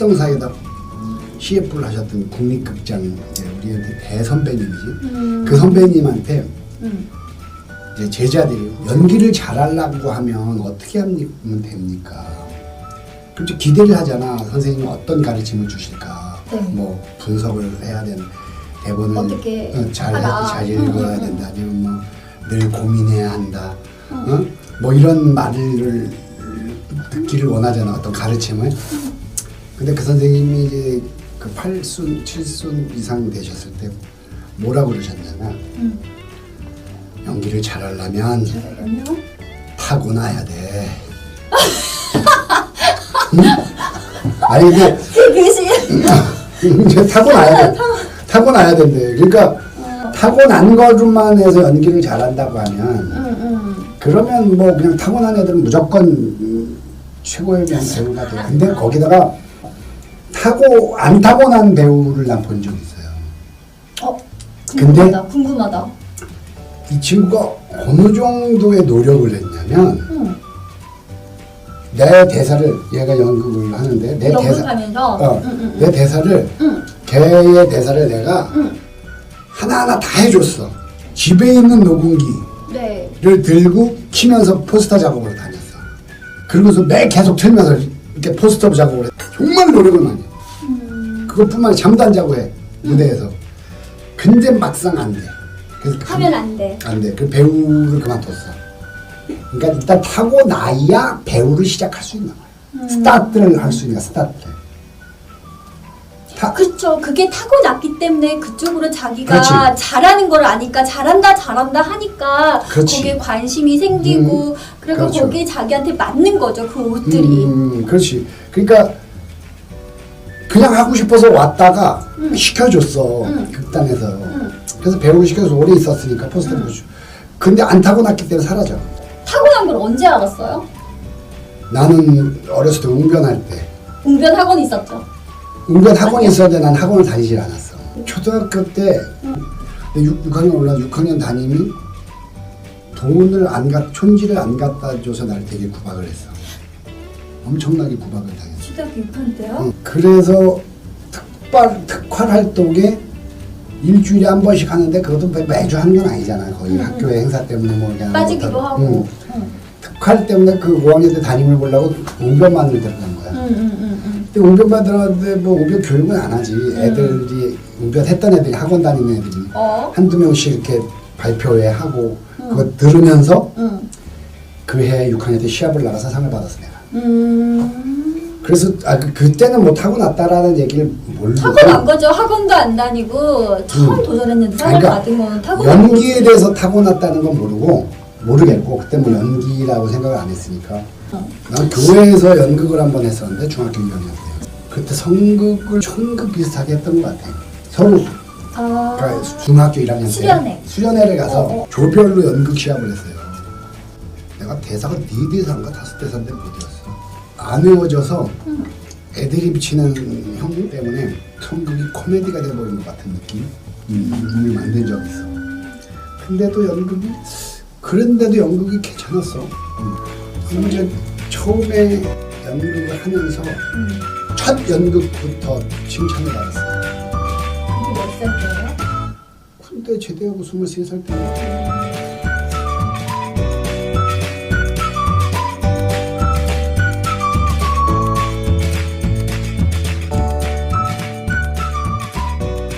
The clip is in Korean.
칠성사에다 CF를 하셨던 국립극장 이제 우리한테 대선배님이지. 음. 그 선배님한테 음. 이제 제자들이 연기를 잘하려고 하면 어떻게 하면 됩니까? 그렇죠 기대를 하잖아. 선생님이 어떤 가르침을 주실까? 네. 뭐 분석을 해야 되는 대본을 어떻게 어, 잘, 하라. 잘 음, 읽어야 음, 된다. 아니면 뭐 늘 고민해야 한다. 어? 뭐 이런 말을 듣기를 원하잖아. 어떤 가르침을. 근데 그 선생님이 이제 그 8순, 7순 이상 되셨을 때 뭐라고 그러셨냐면 음. 연기를 잘하려면 타고나야 돼. 응? 아니 근데 이제 타고나야 돼. 타고나야 된대. 그러니까 타고난 것만 해서 연기를 잘한다고 하면. 그러면 뭐 그냥 타고난 애들은 무조건 음, 최고의 배우가 돼. 근데 거기다가 타고 안 타고난 배우를 난 본 적 있어요. 어 근데- 궁금하다 궁금하다 이 친구가 어느 정도의 노력을 했냐면 음. 내 대사를 얘가 연극을 하는데 내 대사 연극하면서 어, 음, 음, 내 대사를 음. 걔의 대사를 내가 음. 하나하나 다 해줬어. 집에 있는 녹음기를 네 들고 키면서 포스터 작업을 다녔어. 그러고서 매 계속 틀면서 이렇게 포스터 작업을 해. 정말 노력을 많이 해. 음. 그것뿐만 아니라 잠도 안 자고 해. 무대에서. 근데 막상 안 돼. 그래서 하면 안 돼 안 돼. 그 배우를 그만뒀어. 그러니까 일단 타고 나야 배우를 시작할 수 있는 거야. 스타트를 할 수 있는 거야, 스타트를. 타, 그렇죠. 그게 타고났기 때문에 그쪽으로 자기가 그렇지. 잘하는 걸 아니까 잘한다 잘한다 하니까 그렇지. 거기에 관심이 생기고 그리고 그렇죠. 거기에 자기한테 맞는 거죠. 그 옷들이. 음, 그렇지. 그러니까 그냥 하고 싶어서 왔다가 시켜줬어 음. 극단에서. 음. 그래서 배우를 시켜서 오래 있었으니까 포스터 보여줘. 근데 안 타고났기 때문에 사라져. 타고난 걸 언제 알았어요? 나는 어렸을 때 웅변할 때 웅변 학원 있었죠. 웅변 학원이 있었는데 난 학원을 다니질 않았어. 초등학교 때 6, 6학년 올라 6학년 담임이 돈을 안 갖, 촌지를 안 갖다 줘서 날 되게 구박을 했어. 엄청나게 구박을 당했어. 초등학교 6학년 때요? 어, 그래서 특발 특활 활동에 일주일에 한 번씩 하는데 그것도 매- 매주 하는 건 아니잖아. 거의 학교의 행사 때문에 뭐 그냥 빠지기도 뭐 다- 하고. 응. 응. 특활 때문에 그 5학년 때 담임을 보려고 웅변만을 들어간 거야. 응, 응, 응, 응. 근데 웅변만 들어갔는데 뭐 웅변 교육은 안 하지. 애들이 웅변 했던 애들이 학원 다니는 애들이 어? 한두 명씩 이렇게 발표회 하고 그거 들으면서 응. 그해 6학년 때 시합을 나가서 상을 받았어 내가. 음. 그래서 아 그, 그때는 뭐 타고났다라는 얘기를 모르고 타고난 거죠. 학원도 안 다니고 처음 음. 도전했는데 상을 그러니까 받은 건 타고난 연기에. 대해서 타고났다는 건 모르고 모르겠고 그때 뭐 연기라고 생각을 안 했으니까 어. 난 교회에서 연극을 한 번 했었는데 중학교 2학년 때 그때 성극을 촌극 비슷하게 했던 것 같아 서울 아. 그러니까 중학교 1학년 때 수련회. 수련회를 가서 어, 어. 조별로 연극 시합을 했어요 내가 대사가 네 대사인가 다섯 대사인데 못 외웠어 안 외워져서 음. 애들이 비치는 형 때문에 성극이 코미디가 돼버린 것 같은 느낌 음, 을 만든 적이 있어 근데도 연극이 그런데도 연극이 괜찮았어 음. 이제 처음에 연극을 하면서 음. 첫 연극부터 칭찬을 받았어요 그게 몇살 때예요? 그때 제대하고 23살 때